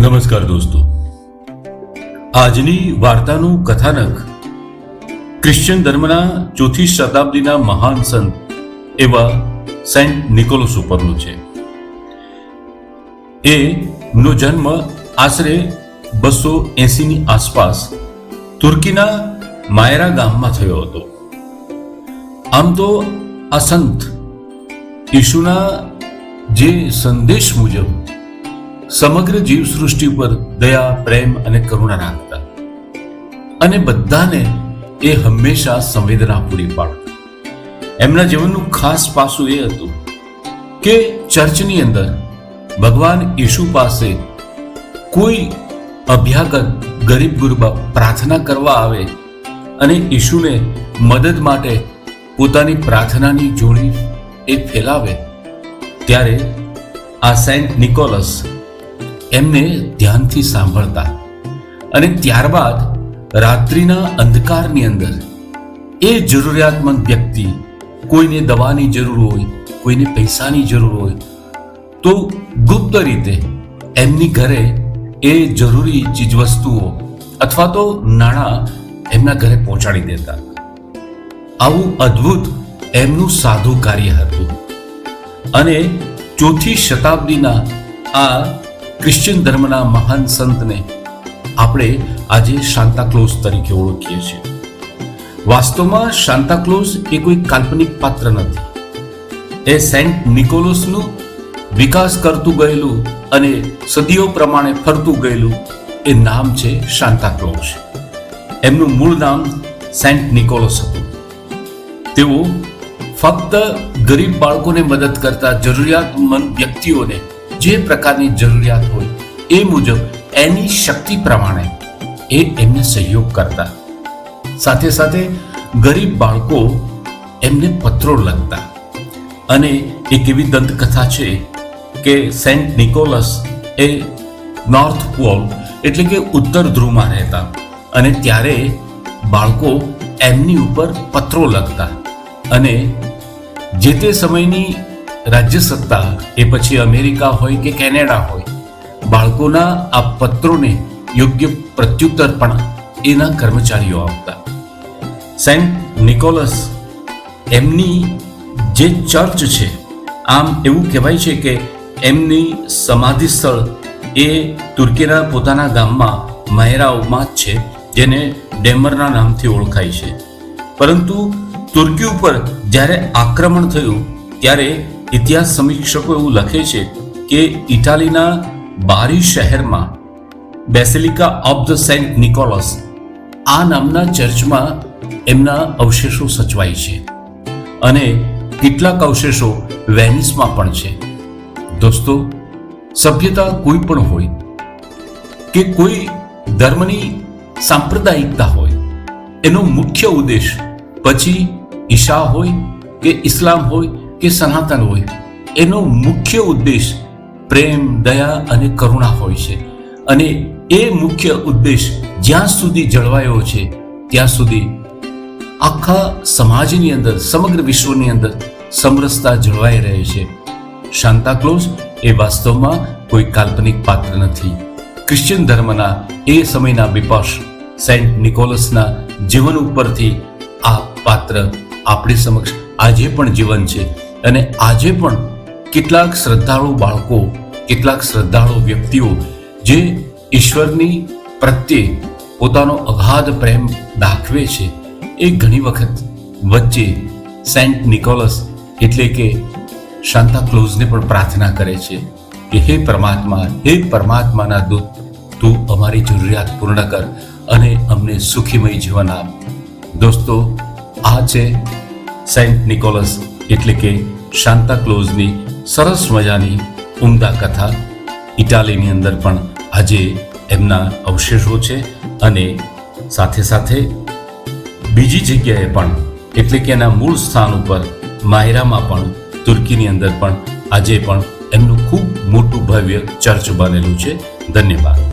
નમસ્કાર દોસ્તો. આજની વાર્તાનું કથાનક ક્રિશ્ચિયન ધર્મના ચોથી શતાબ્દીના મહાન સંત એવા સેન્ટ નિકોલસ ઉપરનું છે. એ જન્મ આશરે બસો એસીની આસપાસ તુર્કીના માયરા ગામમાં થયો હતો. આમ તો આ સંત ઈશુના જે સંદેશ મુજબ સમગ્ર જીવસૃષ્ટિ ઉપર દયા, પ્રેમ અને કરુણા રાખતા. અને બધાને એ હંમેશા સંવેદના પૂરી પાડતા. એમના જીવનનું ખાસ પાસું એ હતું કે ચર્ચની અંદર ભગવાન ઈશુ પાસે કોઈ અભ્યાગત ગરીબ ગુરબા પ્રાર્થના કરવા આવે અને ઈશુને મદદ માટે પોતાની પ્રાર્થનાની જોડી એ ફેલાવે, ત્યારે આ સેન્ટ નિકોલસ એમને ધ્યાનથી સાંભળતા અને ત્યારબાદ રાત્રિના અંધકારની અંદર એ જરૂરિયાતમંદ વ્યક્તિ કોઈને દવાની જરૂર હોય, કોઈને પૈસાની જરૂર હોય, તો ગુપ્ત રીતે એમની ઘરે એ જરૂરી ચીજવસ્તુઓ અથવા તો નાણાં એમના ઘરે પહોંચાડી દેતા. આવું અદ્ભુત એમનું સાધુ કાર્ય હતું. અને ચોથી શતાબ્દીના આ ક્રિશ્ચિયન ધર્મના મહાન સંતને આપણે આજે શાંતાક્લોઝ તરીકે ઓળખીએ છીએ. વાસ્તવમાં શાંતાક્લોઝ એ કોઈ કાલ્પનિક પાત્ર નથી. એ સેન્ટ નિકોલસનું વિકાસ કરતું ગયેલું અને સદીઓ પ્રમાણે ફરતું ગયેલું એ નામ છે શાંતાક્લોઝ એમનું મૂળ નામ સેન્ટ નિકોલસ હતું. તેઓ ફક્ત ગરીબ બાળકોને મદદ કરતા જરૂરિયાતમંદ વ્યક્તિઓને જે પ્રકારની જરૂરિયાત હોય એ મુજબ એની શક્તિ પ્રમાણે એ એમને સહયોગ કરતા. સાથે સાથે ગરીબ બાળકો એમને પત્રો લખતા. અને એક એવી દંતકથા છે કે સેન્ટ નિકોલસ એ નોર્થ પોલ એટલે કે ઉત્તર ધ્રુવમાં રહેતા અને ત્યારે બાળકો એમની ઉપર પત્રો લખતા. અને જે તે સમયની રાજ્ય સત્તા એ પછી અમેરિકા હોય કે કેનેડા હોય, બાળકોના આ પત્રોને યોગ્ય પ્રત્યુત્તર પણ એના કર્મચારીઓ આપતા. સેન્ટ નિકોલસ, એમની જે ચર્ચ છે, આમ એવું કહેવાય છે કે એમની સમાધિ સ્થળ એ તુર્કીના પોતાના ગામમાં મહેરાઓમાં જ છે, જેને ડેમરના નામથી ઓળખાય છે. પરંતુ તુર્કી ઉપર જ્યારે આક્રમણ થયું, ત્યારે ઇતિહાસ સમીક્ષકો એવું લખે છે કે ઇટાલીના બારી શહેરમાં basilica of the Saint Nicholas આ નામના ચર્ચમાં એમના અવશેષો સચવાય છે અને કેટલાક અવશેષો વેનિસમાં પણ છે. દોસ્તો, સભ્યતા કોઈ પણ હોય કે કોઈ ધર્મની સાંપ્રદાયિકતા હોય, એનો મુખ્ય ઉદ્દેશ પછી ઈશા હોય કે ઇસ્લામ હોય કે સનાતન હોય, એનો મુખ્ય ઉદ્દેશ પ્રેમ, દયા અને કરુણા હોય છે. અને એ મુખ્ય ઉદ્દેશ જ્યાં સુધી જળવાયો છે, ત્યાં સુધી આખા સમાજની અંદર, સમગ્ર વિશ્વની અંદર સમરસતા જળવાઈ રહે છે. શાંતાક્લોઝ એ વાસ્તવમાં કોઈ કાલ્પનિક પાત્ર નથી. ક્રિશ્ચિયન ધર્મના એ સમયના વિપક્ષ સેન્ટ નિકોલસના જીવન ઉપરથી આ પાત્ર આપણી સમક્ષ આજે પણ જીવન છે. અને આજે પણ કેટલાક શ્રદ્ધાળુ બાળકો, કેટલાક શ્રદ્ધાળુ વ્યક્તિઓ જે ઈશ્વરની પ્રત્યે પોતાનો અગાધ પ્રેમ દાખવે છે, એ ઘણી વખત વચ્ચે સેન્ટ નિકોલસ એટલે કે શાંતા ક્લોઝને પણ પ્રાર્થના કરે છે કે હે પરમાત્મા, હે પરમાત્માના દૂત, તું અમારી જરૂરિયાત પૂર્ણ કર અને અમને સુખીમય જીવન આપ. દોસ્તો, આ છે સેન્ટ નિકોલસ એટલે કે શાંતા ક્લોઝની સરસ મજાની ઉમદા કથા ઇટાલીની અંદર પણ આજે એમના અવશેષો છે અને સાથે સાથે બીજી જગ્યાએ પણ, એટલે કે એના મૂળ સ્થાન ઉપર માયરામાં પણ, તુર્કીની અંદર પણ આજે પણ એમનું ખૂબ મોટું ભવ્ય ચર્ચ બનેલું છે. ધન્યવાદ.